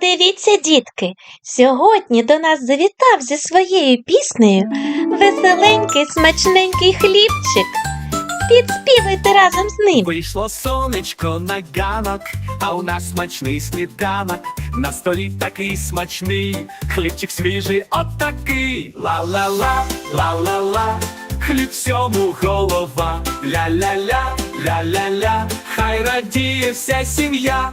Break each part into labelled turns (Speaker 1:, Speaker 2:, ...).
Speaker 1: Дивіться, дітки, сьогодні до нас завітав зі своєю піснею веселенький смачненький хлібчик. Підспівайте разом з ним.
Speaker 2: Вийшло сонечко на ганок, а у нас смачний сніданок. На столі такий смачний, хлібчик свіжий, отакий. Ла-ла-ла, ла-ла-ла, хліб всьому голова. Ля-ля-ля, ля-ля-ля, хай радіє вся сім'я.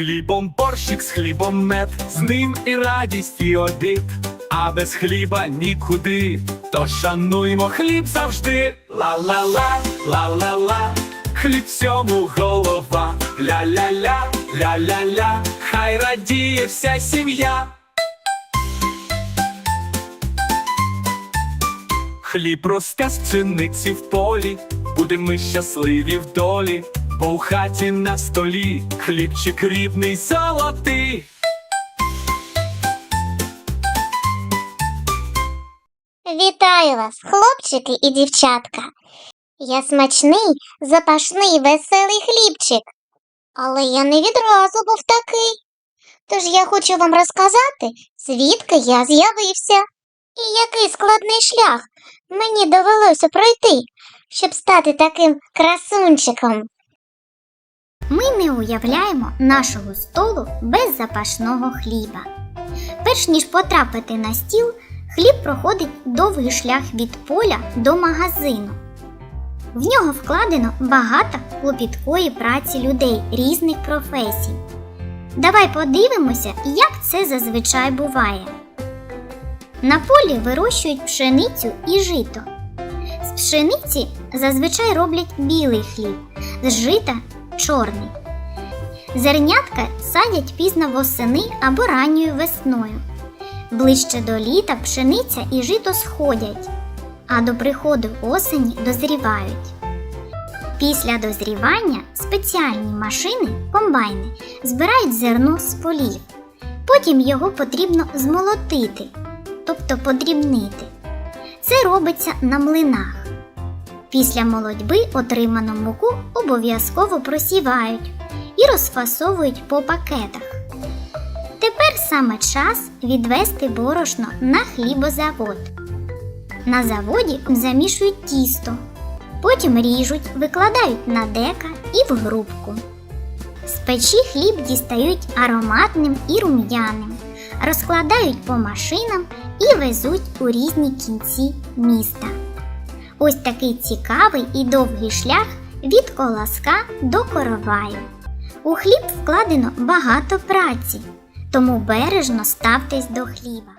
Speaker 2: Хлібом борщик, з хлібом мед, з ним і радість, і обід. А без хліба нікуди. То шануймо хліб завжди. Ла-ла-ла, ла-ла-ла, хліб всьому голова. Ля-ля-ля, ля-ля-ля, хай радіє вся сім'я. Хліб росте з пшениці в полі, будемо щасливі в долі, бо у хаті на столі хлібчик рідний золотий.
Speaker 3: Вітаю вас, хлопчики і дівчатка. Я смачний, запашний, веселий хлібчик. Але я не відразу був такий. Тож я хочу вам розказати, звідки я з'явився, і який складний шлях мені довелося пройти, щоб стати таким красунчиком. Ми не уявляємо нашого столу без запашного хліба. Перш ніж потрапити на стіл, хліб проходить довгий шлях від поля до магазину. В нього вкладено багато клопіткої праці людей різних професій. Давай подивимося, як це зазвичай буває. На полі вирощують пшеницю і жито. З пшениці зазвичай роблять білий хліб, з жита чорний. Зернятка садять пізно восени або ранньою весною. Ближче до літа пшениця і жито сходять, а до приходу осені дозрівають. Після дозрівання спеціальні машини, комбайни, збирають зерно з полів. Потім його потрібно змолотити, тобто подрібнити. Це робиться на млинах. Після молодьби отриману муку обов'язково просівають і розфасовують по пакетах. Тепер саме час відвести борошно на хлібозавод. На заводі замішують тісто, потім ріжуть, викладають на дека і в грубку. З печі хліб дістають ароматним і рум'яним, розкладають по машинам і везуть у різні кінці міста. Ось такий цікавий і довгий шлях від колоска до короваю. У хліб вкладено багато праці, тому бережно ставтесь до хліба.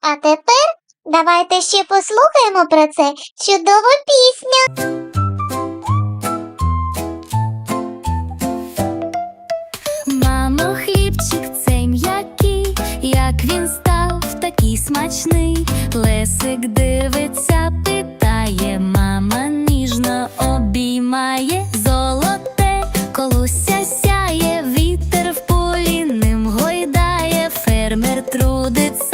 Speaker 3: А тепер давайте ще послухаємо про це чудову пісню.
Speaker 4: трудиться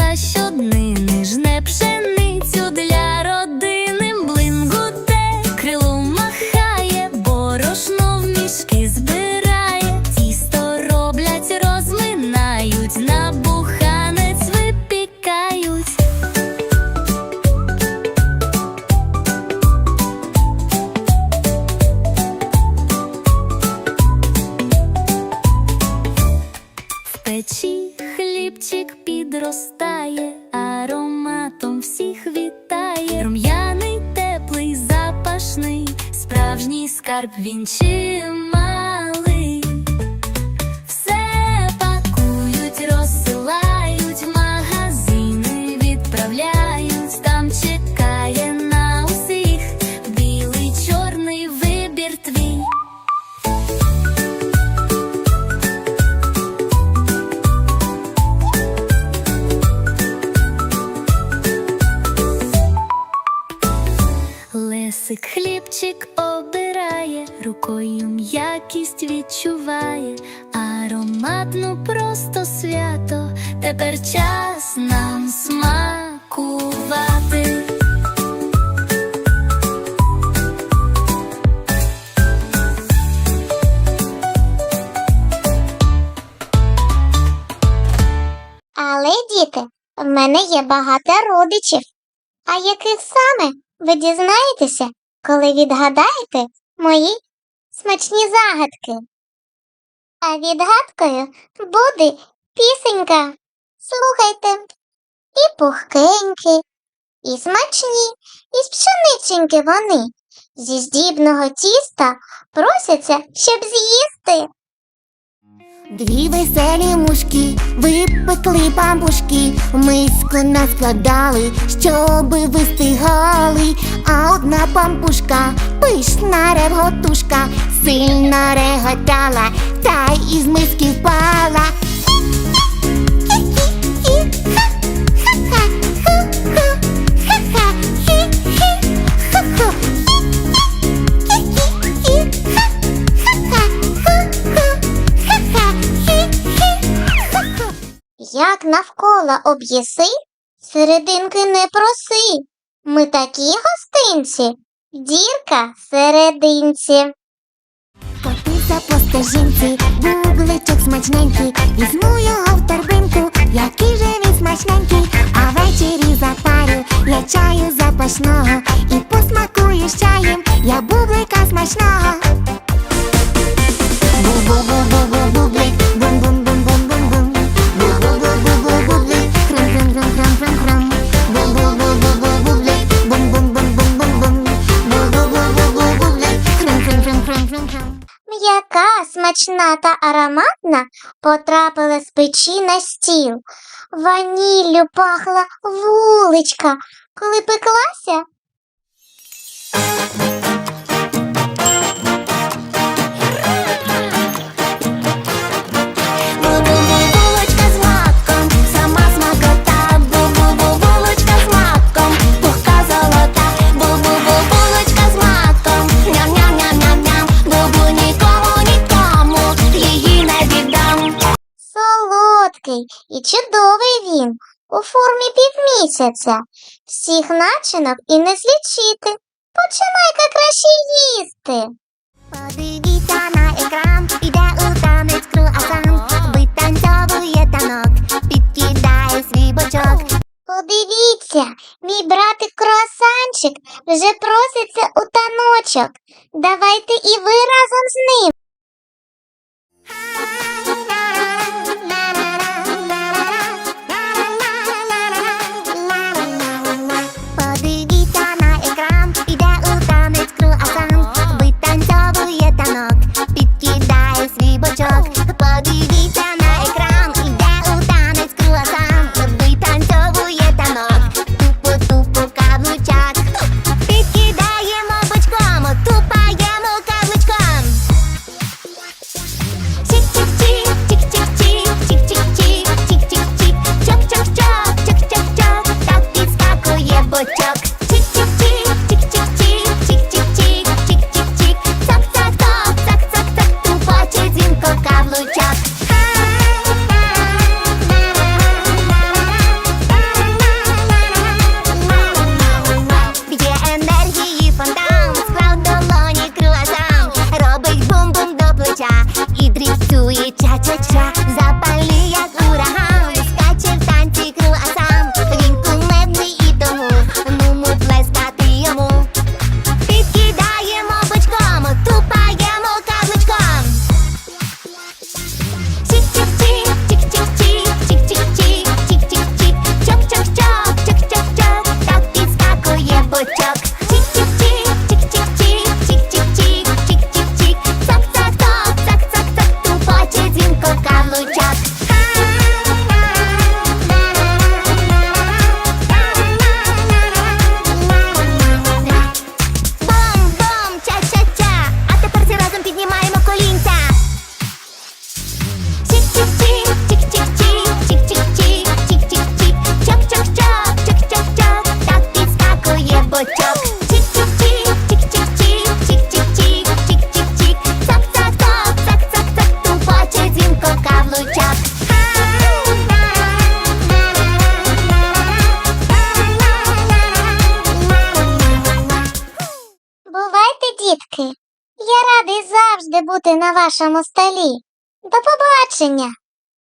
Speaker 4: справжній скарб він чималий. Все пакують, розсилають, магазини відправляють, там чекає на усіх білий, чорний вибір твій. Хлібчик рукою м'якість відчуває, ароматну просто свято, тепер час нам смакувати.
Speaker 5: Але, діти, в мене є багато родичів. А яких саме ви дізнаєтеся, коли відгадаєте мої смачні загадки? А відгадкою буде пісенька. Слухайте. І пухкенькі, і смачні, і з пшениченьки вони. Зі здібного тіста просяться, щоб з'їсти.
Speaker 6: Дві веселі мушки випекли бамбушки, миску наскладали, щоби вистигали, а одна бамбушка, пишна ревготушка, сильно реготала, та й із миски впала.
Speaker 5: Навколо об'єси, серединки не проси. Ми такі гостинці, дірка всерединці.
Speaker 6: Котися по стежинці, бубличок смачненький, візьму його в торбинку, який же він смачненький, а ввечері запарю я чаю запашного і посмакую чаєм я бублика смачного.
Speaker 5: Смачна та ароматна потрапила з печі на стіл. Ваніллю пахла вуличка, коли пеклася. Формі півмісяця. Всіх начинок і не злічити. Починай-ка краще їсти.
Speaker 6: Подивіться на екран, іде у танець круасан. Витанцьовує танок, підкидає свій бочок.
Speaker 5: Подивіться, мій братик круасанчик вже проситься у таночок. Давайте і ви разом з ним. we cha cha cha. Бути на вашому столі. До побачення!